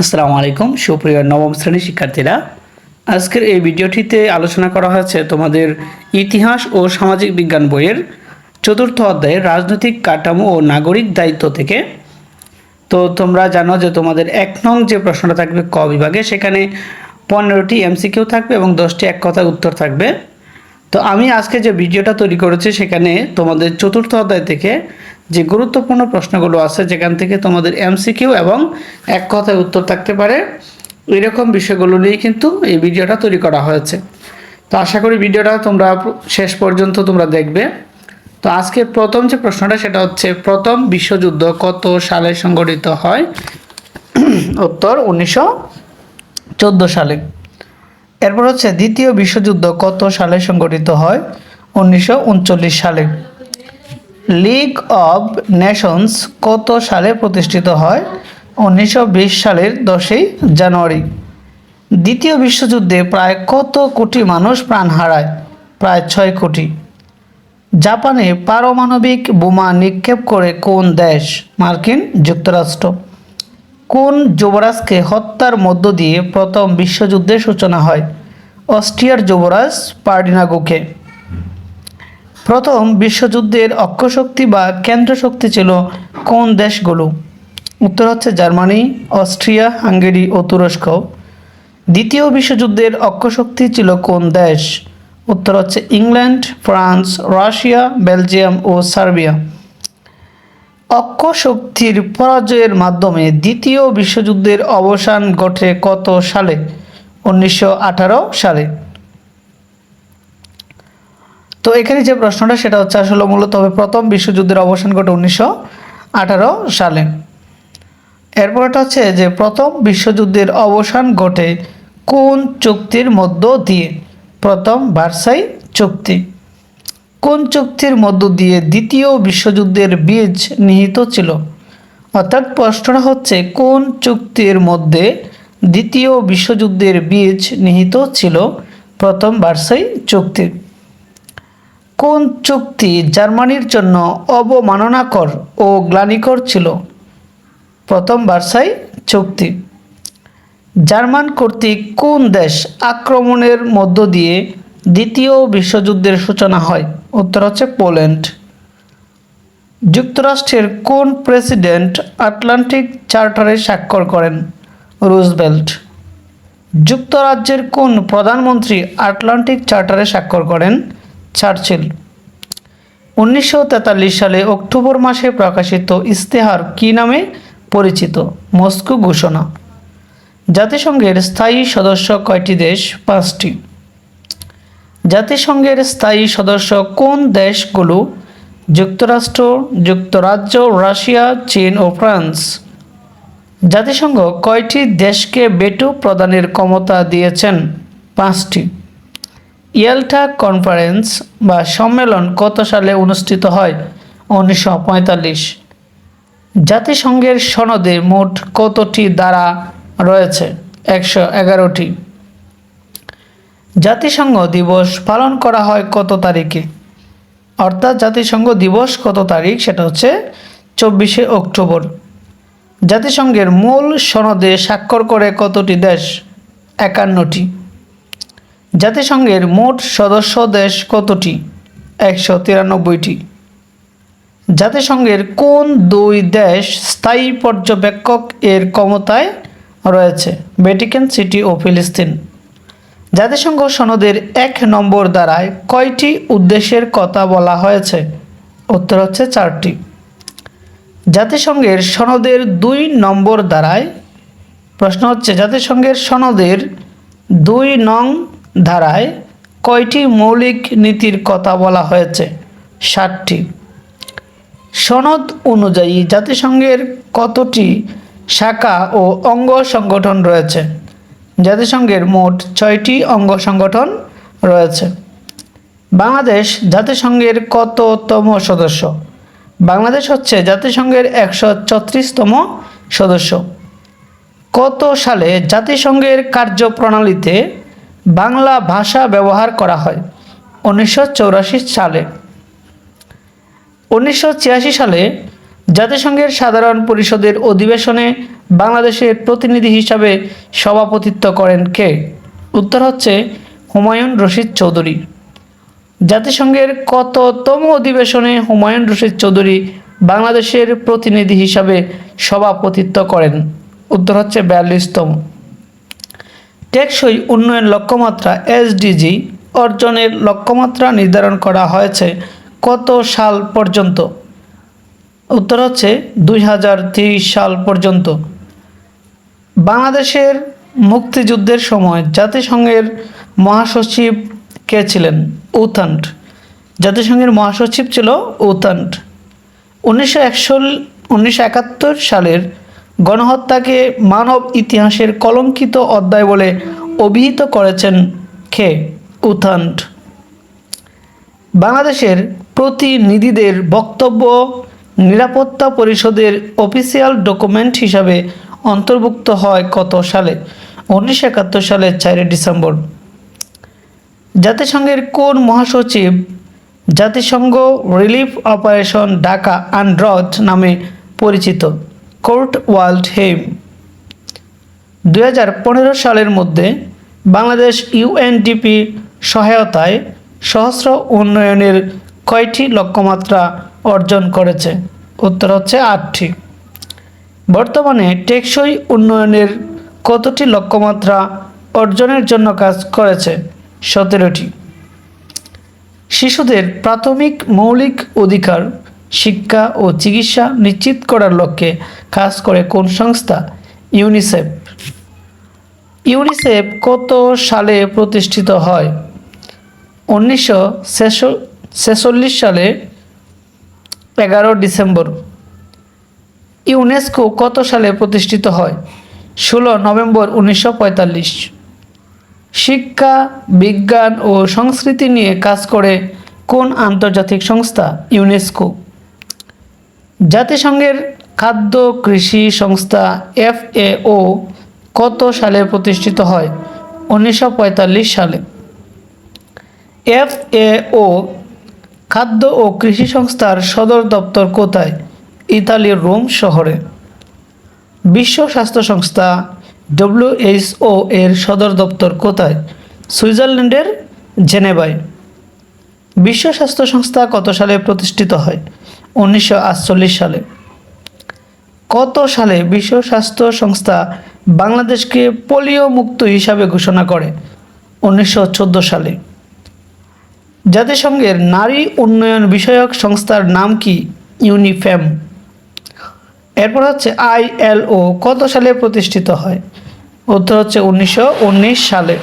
আসসালামু আলাইকুম, সুপ্রিয় নবম শ্রেণির শিক্ষার্থীরা। আজকের এই ভিডিওটিতে আলোচনা করা হয়েছে তোমাদের ইতিহাস ও সামাজিক বিজ্ঞান বইয়ের চতুর্থ অধ্যায়ের রাজনৈতিক কাঠামো ও নাগরিক দায়িত্ব থেকে। তো তোমরা জানো যে তোমাদের এক নং যে প্রশ্নটা থাকবে ক বিভাগে, সেখানে পনেরোটি এমসিকিউ থাকবে এবং দশটি এক কথা উত্তর থাকবে। তো আমি আজকে যে ভিডিওটা তৈরি করেছি, সেখানে তোমাদের চতুর্থ অধ্যায় থেকে যে গুরুত্বপূর্ণ প্রশ্নগুলো আছে যেখান থেকে তোমাদের এমসিকিউ এবং এক কথায় উত্তর থাকতে পারে, এরকম বিষয়গুলো নিয়ে কিন্তু এই ভিডিওটা তৈরি করা হয়েছে। তো আশা করি ভিডিওটা তোমরা শেষ পর্যন্ত তোমরা দেখবে। তো আজকে প্রথম যে প্রশ্নটা সেটা হচ্ছে, প্রথম বিশ্বযুদ্ধ কত সালে সংগঠিত হয়? উত্তর উনিশশো চোদ্দ সালে। এরপর হচ্ছে, দ্বিতীয় বিশ্বযুদ্ধ কত সালে সংগঠিত হয়? উনিশশো উনচল্লিশ সালে। লিগ অব নেশনস কত সালে প্রতিষ্ঠিত হয়? উনিশশো বিশ সালের দশই জানুয়ারি। দ্বিতীয় বিশ্বযুদ্ধে প্রায় কত কোটি মানুষ প্রাণ হারায়? প্রায় ছয় কোটি। জাপানে পারমাণবিক বোমা নিক্ষেপ করে কোন দেশ? মার্কিন যুক্তরাষ্ট্র। কোন যুবরাজকে হত্যার মধ্য দিয়ে প্রথম বিশ্বযুদ্ধের সূচনা হয়? অস্ট্রিয়ার যুবরাজ পার্ডিনাগোকে। প্রথম বিশ্বযুদ্ধের অক্ষশক্তি বা কেন্দ্রশক্তি ছিল কোন দেশগুলো? উত্তর হচ্ছে জার্মানি, অস্ট্রিয়া, হাঙ্গেরি ও তুরস্ক। দ্বিতীয় বিশ্বযুদ্ধের অক্ষশক্তি ছিল কোন দেশ? উত্তর হচ্ছে ইংল্যান্ড, ফ্রান্স, রাশিয়া, বেলজিয়াম ও সার্বিয়া। অক্ষশক্তির পরাজয়ের মাধ্যমে দ্বিতীয় বিশ্বযুদ্ধের অবসান ঘটে কত সালে? উনিশশো আঠারো সালে। তো এখানে যে প্রশ্নটা, সেটা হচ্ছে আসলে মূলত হবে প্রথম বিশ্বযুদ্ধের অবসান ঘটে উনিশশো আঠারো সালে। এরপরটা হচ্ছে যে প্রথম বিশ্বযুদ্ধের অবসান ঘটে কোন চুক্তির মধ্য দিয়ে? প্রথম ভার্সাই চুক্তি। কোন চুক্তির মধ্য দিয়ে দ্বিতীয় বিশ্বযুদ্ধের বীজ নিহিত ছিল? অর্থাৎ প্রশ্নটা হচ্ছে, কোন চুক্তির মধ্যে দ্বিতীয় বিশ্বযুদ্ধের বীজ নিহিত ছিল? প্রথম ভার্সাই চুক্তি। কোন চুক্তি জার্মানির জন্য অবমাননাকর ও গ্লানিকর ছিল? প্রথম বার্সাই চুক্তি। জার্মান কর্তৃক কোন দেশ আক্রমণের মধ্য দিয়ে দ্বিতীয় বিশ্বযুদ্ধের সূচনা হয়? উত্তর হচ্ছে পোল্যান্ড। যুক্তরাষ্ট্রের কোন প্রেসিডেন্ট আটলান্টিক চার্টারে স্বাক্ষর করেন? রুজবেল্ট যুক্তরাজ্যের কোন প্রধানমন্ত্রী আটলান্টিক চার্টারে স্বাক্ষর করেন? চার্চিল উনিশশো তেতাল্লিশ সালে অক্টোবর মাসে প্রকাশিত ইস্তেহার কী নামে পরিচিত? মস্কো ঘোষণা। জাতিসংঘের স্থায়ী সদস্য কয়টি দেশ? পাঁচটি। জাতিসংঘের স্থায়ী সদস্য কোন দেশগুলো? যুক্তরাষ্ট্র, যুক্তরাজ্য, রাশিয়া, চীন ও ফ্রান্স। জাতিসংঘ কয়টি দেশকে বেটু প্রদানের ক্ষমতা দিয়েছেন? পাঁচটি। ইয়েলটা কনফারেন্স বা সম্মেলন কত সালে অনুষ্ঠিত হয়? উনিশশো পঁয়তাল্লিশ। জাতিসংঘের সনদে মোট কতটি দ্বারা রয়েছে? একশো এগারোটি। জাতিসংঘ দিবস পালন করা হয় কত তারিখে? অর্থাৎ জাতিসংঘ দিবস কত তারিখ? সেটা হচ্ছে চব্বিশে অক্টোবর। জাতিসংঘের মূল সনদে স্বাক্ষর করে কতটি দেশ? একান্নটি। জাতিসংঘের মোট সদস্য দেশ কতটি? একশো তিরানব্বইটি। জাতিসংঘের কোন দুই দেশ স্থায়ী পর্যবেক্ষক এর ক্ষমতায় রয়েছে? ভ্যাটিকান সিটি ও ফিলিস্তিন। জাতিসংঘ সনদের এক নম্বর দ্বারায় কয়টি উদ্দেশ্যের কথা বলা হয়েছে? উত্তর হচ্ছে চারটি। জাতিসংঘের সনদের দুই নম্বর দ্বারায় প্রশ্ন হচ্ছে, জাতিসংঘের সনদের দুই নং ধারায় কয়টি মৌলিক নীতির কথা বলা হয়েছে? ষাটটি সনদ অনুযায়ী জাতিসংঘের কতটি শাখা ও অঙ্গ সংগঠন রয়েছে? জাতিসংঘের মোট ছয়টি অঙ্গ সংগঠন রয়েছে। বাংলাদেশ জাতিসংঘের কততম সদস্য? বাংলাদেশ হচ্ছে জাতিসংঘের একশো ছত্রিশতম সদস্য। কত সালে জাতিসংঘের কার্যপ্রণালীতে বাংলা ভাষা ব্যবহার করা হয় উনিশশো সালে। উনিশশো ছিয়াশি সালে জাতিসংঘের সাধারণ পরিষদের অধিবেশনে বাংলাদেশের প্রতিনিধি হিসাবে সভাপতিত্ব করেন কে? উত্তর হচ্ছে হুমায়ুন রশিদ চৌধুরী। জাতিসংঘের কততম অধিবেশনে হুমায়ুন রশিদ চৌধুরী বাংলাদেশের প্রতিনিধি হিসাবে সভাপতিত্ব করেন? উত্তর হচ্ছে বিয়াল্লিশতম। টেকসই উন্নয়ন লক্ষ্যমাত্রা এসডিজি অর্জনের লক্ষ্যমাত্রা নির্ধারণ করা হয়েছে কত সাল পর্যন্ত? উত্তর হচ্ছে দুই সাল পর্যন্ত। বাংলাদেশের মুক্তিযুদ্ধের সময় জাতিসংঘের মহাসচিব কে ছিলেন? উথান্ট জাতিসংঘের মহাসচিব ছিল উথান্ট উনিশশো একশো উনিশশো সালের গণহত্যাকে মানব ইতিহাসের কলঙ্কিত অধ্যায় বলে অভিহিত করেছেন খে উথান্ট বাংলাদেশের প্রতিনিধিদের বক্তব্য নিরাপত্তা পরিষদের অফিসিয়াল ডকুমেন্ট হিসাবে অন্তর্ভুক্ত হয় কত সালে? উনিশশো একাত্তর সালের চারই ডিসেম্বর। জাতিসংঘের কোন মহাসচিব জাতিসংঘ রিলিফ অপারেশন ঢাকা আন্ড্রথ নামে পরিচিত? কোর্ট ওয়ার্ল্ড হেম। দু হাজার পনেরো সালের মধ্যে বাংলাদেশ ইউএনডিপি সহায়তায় সহস্র উন্নয়নের কয়টি লক্ষ্যমাত্রা অর্জন করেছে? উত্তর হচ্ছে আটটি। বর্তমানে টেকসই উন্নয়নের কতটি লক্ষ্যমাত্রা অর্জনের জন্য কাজ করেছে? সতেরোটি। শিশুদের প্রাথমিক মৌলিক অধিকার শিক্ষা ও চিকিৎসা নিশ্চিত করার লক্ষ্যে কাজ করে কোন সংস্থা? ইউনিসেফ। ইউনিসেফ কত সালে প্রতিষ্ঠিত হয়? উনিশশো ছেচল্লিশ সালে এগারো ডিসেম্বর। ইউনেস্কো কত সালে প্রতিষ্ঠিত হয়? ষোলো নভেম্বর উনিশশো পঁয়তাল্লিশ। শিক্ষা, বিজ্ঞান ও সংস্কৃতি নিয়ে কাজ করে কোন আন্তর্জাতিক সংস্থা? ইউনেস্কো। জাতিসংঘের খাদ্য কৃষি সংস্থা এফএও কত সালে প্রতিষ্ঠিত হয়? উনিশশো পঁয়তাল্লিশ সালে। এফএও খাদ্য ও কৃষি সংস্থার সদর দপ্তর কোথায়? ইতালির রোম শহরে। বিশ্ব স্বাস্থ্য সংস্থা ডব্লিউএইচও এর সদর দপ্তর কোথায়? সুইজারল্যান্ডের জেনেভায়। বিশ্ব স্বাস্থ্য সংস্থা কত সালে প্রতিষ্ঠিত হয়? উনিশশো আটচল্লিশ সালে। কত সালে বিশ্ব স্বাস্থ্য সংস্থা বাংলাদেশকে পোলিও মুক্ত হিসাবে ঘোষণা করে? উনিশশো চোদ্দ সালে। জাতিসংঘের নারী উন্নয়ন বিষয়ক সংস্থার নাম কি? ইউনিফেম। এরপর হচ্ছে আইএলও কত সালে প্রতিষ্ঠিত হয়? উত্তর হচ্ছে উনিশশো উনিশ সালে।